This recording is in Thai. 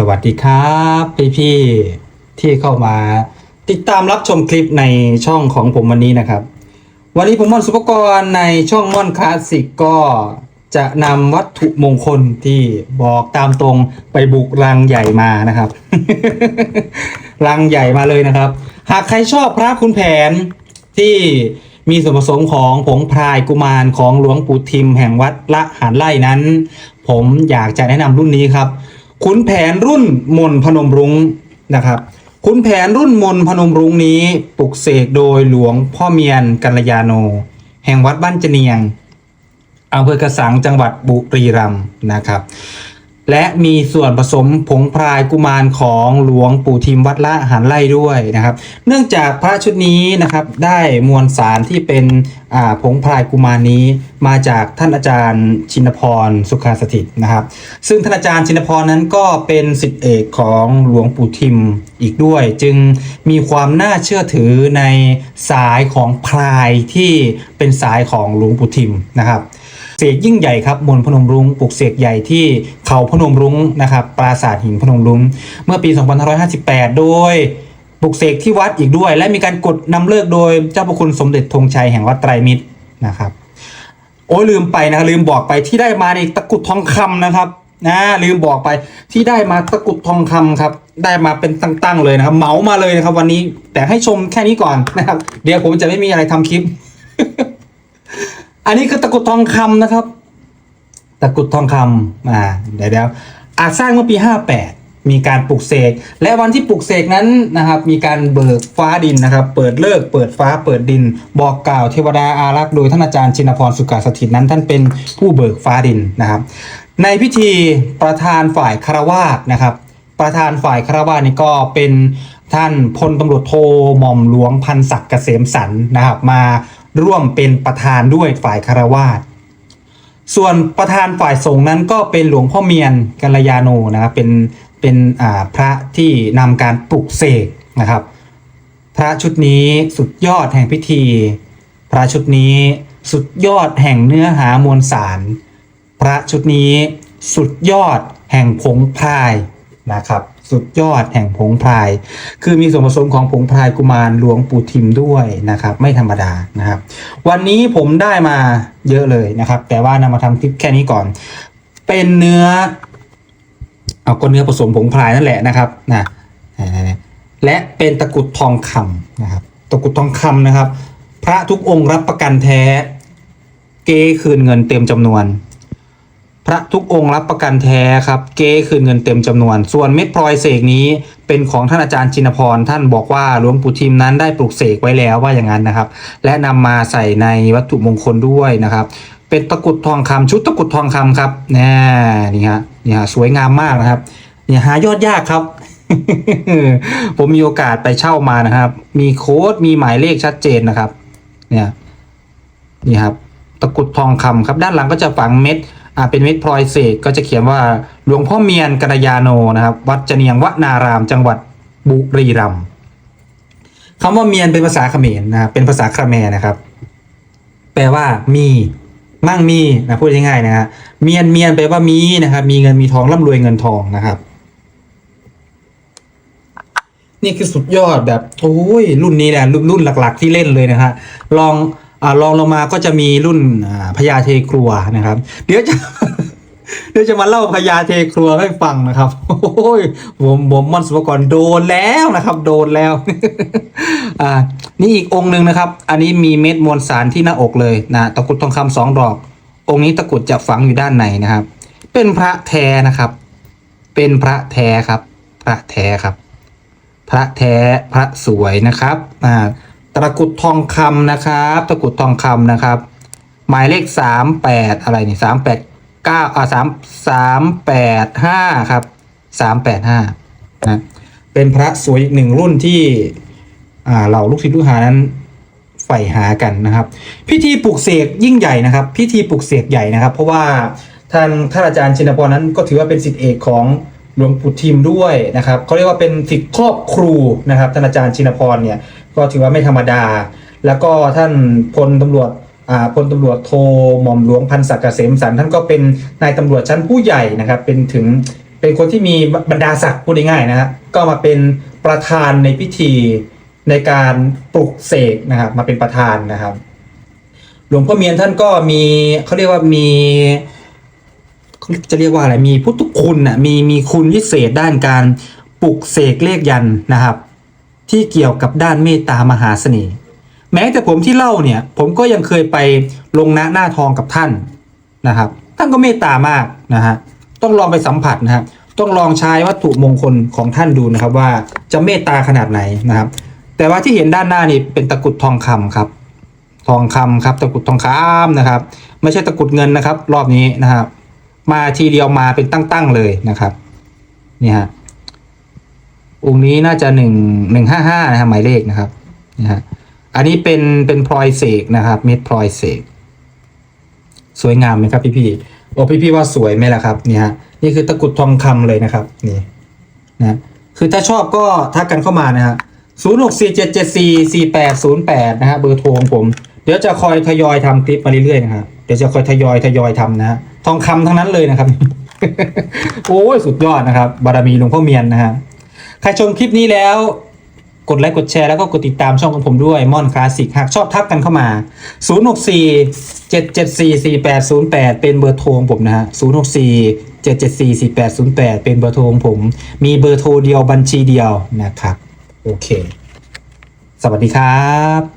สวัสดีครับพี่พี่ที่เข้ามาติดตามรับชมคลิปในช่องของผมวันนี้นะครับ วันนี้ผมม่อนสุปกรณ์ในช่องม่อนคลาสสิกก็จะนำวัตถุมงคลที่บอกตามตรงไปบุกรังใหญ่มานะครับ รังใหญ่มาเลยนะครับ หากใครชอบพระคุณแผนที่มีส่วนผสมของผงพรายกุมารของหลวงปู่ทิมแห่งวัดละหารไล่นั้น ผมอยากจะแนะนำรุ่นนี้ครับ ขุนแผนรุ่นมนพนมรุ้งนะครับขุนแผนรุ่นมนพนมรุ้งนี้ปลุกเสกโดยหลวงพ่อเมียนกัลยาโน แห่งวัดบ้านเจเนียงอำเภอกระสังจังหวัดบุรีรัมย์นะครับ และมีส่วนผสมผงพรายกุมารของหลวงปู่ทิมวัดละหันไล่ด้วยนะครับ เนื่องจากพระชุดนี้นะครับได้มวลสารที่เป็นผงพรายกุมารนี้ มาจากท่านอาจารย์ชินพรสุขาสถิตนะครับ ซึ่งท่านอาจารย์ชินพรนั้นก็เป็นสิทธิเอกของหลวงปู่ทิมอีกด้วย จึงมีความน่าเชื่อถือในสายของพรายที่เป็นสายของหลวงปู่ทิมนะครับ เสกยิ่งใหญ่ครับบนพนมรุ้งปลุกเสกใหญ่ที่เขาพนมรุ้งนะครับปราสาทหินพนมรุ้งเมื่อปี 2558 โดยปลุกเสกที่วัดอีกด้วย และมีการกดนำเลิกโดยเจ้าพระคุณสมเด็จธงชัยแห่งวัดไตรมิตรนะครับ โอ้ยลืมไปนะลืมบอกไปที่ได้มาในตะกุดทองคำนะครับนะลืมบอกไปที่ได้มาตะกุดทองคำครับ ได้มาเป็นตั้งๆเลยนะครับ เหมามาเลยนะครับ วันนี้แต่ให้ชมแค่นี้ก่อนนะครับ เดี๋ยวผมจะไม่มีอะไรทำคลิป อันนี้คือตะกุดทองคำนะครับ ตะกุดทองคำอ่าเดี๋ยวเดี๋ยวอาจสร้างเมื่อปี 58 มีการปลูกเสก และวันที่ปลูกเสกนั้นนะครับ มีการเบิกฟ้าดินนะครับ เปิดเลิก เปิดฟ้า เปิดดิน บอกกล่าวเทวดาอารักษ์โดยท่านอาจารย์ชินพรสุกาสถิตนั้น ท่านเป็นผู้เบิกฟ้าดินนะครับ ในพิธีประธานฝ่ายคารวาสนะครับ ประธานฝ่ายคารวาสนี่ก็เป็นท่านพลตำรวจโทหม่อมหลวงพันศักดิ์เกษมสันนะครับ มา ร่วมเป็นประธานด้วยฝ่ายคารวาสส่วนประธานฝ่ายสงฆ์นั้นก็เป็นหลวงพ่อเมียนกัลยาโนนะครับเป็นเป็นพระที่นำการปลุกเสกนะครับ พระชุดนี้สุดยอดแห่งพิธี พระชุดนี้สุดยอดแห่งเนื้อหามวลสาร พระชุดนี้สุดยอดแห่งผงพายนะครับ สุดยอดแห่งผงพราย คือมีส่วนผสมของผงพรายกุมารหลวงปู่ทิมด้วยนะครับ ไม่ธรรมดานะครับ วันนี้ผมได้มาเยอะเลยนะครับ แต่ว่านำมาทำคลิปแค่นี้ก่อน เป็นเนื้อ เอาก็เนื้อผสมผงพรายนั่นแหละนะครับนะและเป็นตะกุดทองคำนะครับ ตะกุดทองคำนะครับ พระทุกองค์รับประกันแท้ เก้คืนเงินเต็มจำนวน พระทุกองค์รับประกันแท้ครับ เก้คืนเงินเต็มจำนวน ส่วนเม็ดพลอยเสกนี้เป็นของท่านอาจารย์จินพร ท่านบอกว่าหลวงปู่ทิมนั้นได้ปลูกเสกไว้แล้วว่าอย่างนั้นนะครับ และนำมาใส่ในวัตถุมงคลด้วยนะครับ เป็นตะกุดทองคำชุดตะกุดทองคำครับน่นี่ฮะนี่ฮะสวยงามมากนะครับเนี่ยหายอดยากครับ ผมมีโอกาสไปเช่ามานะครับ มีโค้ดมีหมายเลขชัดเจนนะครับ เนี่ยนี่ครับ ตะกุดทองคำครับ ด้านหลังก็จะฝังเม็ด อ่าเป็นเม็ดพลอยเสกก็จะเขียนว่าหลวงพ่อเมียนกัลยาโนนะครับ วัดเจเนียงวนาราม จังหวัดบุรีรัมย์คำว่าเมียนเป็นภาษาเขมรนะครับเป็นภาษาคาแมรนะครับ แปลว่ามีมั่งมีนะพูดง่ายๆนะฮะเมียนเมียนแปลว่ามีนะครับ มีเงินมีทองร่ำรวยเงินทองนะครับนี่คือสุดยอดแบบโอ้ยรุ่นนี้แหละรุ่นรุ่นหลัก ๆ ที่เล่นเลยนะฮะลอง ลองลงมาก็จะมีรุ่นพญาเทครัวนะครับ เดี๋ยวจะเดี๋ยวจะมาเล่าพญาเทครัวให้ฟังนะครับ โอ้ยผมผมมอนสุภกรโดนแล้วนะครับ โดนแล้ว อ่า นี่อีกองค์หนึ่งนะครับ อันนี้มีเม็ดมวลสารที่หน้าอกเลยนะตะกุดทองคำสองดอก องค์นี้ตะกุดจะฝังอยู่ด้านในนะครับ เป็นพระแท้นะครับ เป็นพระแท้ครับ พระแท้ครับ พระแท้พระสวยนะครับ อ่า ตะกรุดทองคำนะครับ ตะกรุดทองคำนะครับ หมายเลขสามแปดอะไรนี่สามแปดเก้าอ่าสามสามแปดห้าครับสามแปดห้านะเป็นพระสวยอีกหนึ่งรุ่นที่อ่าเหล่าลูกศิษย์ลูกหานั้นใฝ่หากันนะครับ พิธีปลุกเสกยิ่งใหญ่นะครับ พิธีปลุกเสกใหญ่นะครับ เพราะว่าท่านท่านอาจารย์ชินพรนั้นก็ถือว่าเป็นศิษย์เอกของหลวงปู่ทิมด้วยนะครับเขาเรียกว่าเป็นศิษย์ครอบครูนะครับท่านอาจารย์ชินพรเนี่ย ก็ถือว่าไม่ธรรมดา แล้วก็ท่านพลตำรวจอ่าพลตำรวจโทหม่อมหลวงพันศักดิ์เกษมสันท่านก็เป็นนายตำรวจชั้นผู้ใหญ่นะครับ เป็นถึงเป็นคนที่มีบรรดาศักดิ์พูดง่ายๆนะฮะก็มาเป็นประธานในพิธีในการปลุกเสกนะครับ มาเป็นประธานนะครับ หลวงพ่อเมียนท่านก็มีเขาเรียกว่ามีจะเรียกว่าอะไรมีพุทธคุณน่ะมีมีคุณวิเศษด้านการปลุกเสกเลขยันนะครับ ที่เกี่ยวกับด้านเมตตามหาเสน่ห์แม้แต่ผมที่เล่าเนี่ย ผมก็ยังเคยไปลงหน้าหน้าทองกับท่านนะครับ ท่านก็เมตตามากนะฮะต้องลองไปสัมผัสนะครับต้องลองใช้วัตถุมงคลของท่านดูนะครับว่าจะเมตตาขนาดไหนนะครับ แต่ว่าที่เห็นด้านหน้านี่เป็นตะกุดทองคำครับทองคำครับตะกุดทองคำนะครับ ไม่ใช่ตะกุดเงินนะครับ รอบนี้นะครับ มาทีเดียวมาเป็นตั้งๆเลยนะครับ นี่ฮะ องค์นี้น่าจะหนึ่งหนึ่งห้าห้านะครับหมายเลขนะครับนี่ฮะอันนี้เป็นเป็นพลอยเสกนะครับเม็ดพลอยเสกสวยงามไหมครับพี่พี่โอ้พี่พี่ว่าสวยไหมล่ะครับนี่ฮะนี่คือตะกุดทองคำเลยนะครับนี่นะคือถ้าชอบก็ทักกันเข้ามานะฮะศูนย์หกสี่เจ็ดเจ็ดสี่สี่แปดศูนย์แปดนะฮะเบอร์โทรของผม เดี๋ยวจะคอยทยอยทำคลิปมาเรื่อยๆนะครับเดี๋ยวจะคอยทยอยทยอยทำนะฮะทองคำทั้งนั้นเลยนะครับ โอ้ยสุดยอดนะครับ บารมีหลวงพ่อเมียนนะฮะ ใครชมคลิปนี้แล้ว กดไลค์กดแชร์แล้วก็กดติดตามช่องของผมด้วยม่อนคลาสสิกหากชอบทักกันเข้ามา 064 774 4808 เป็นเบอร์โทรของผมนะฮะ064 774 4808 เป็นเบอร์โทรของผม มีเบอร์โทรเดียวบัญชีเดียวนะครับ โอเค สวัสดีครับ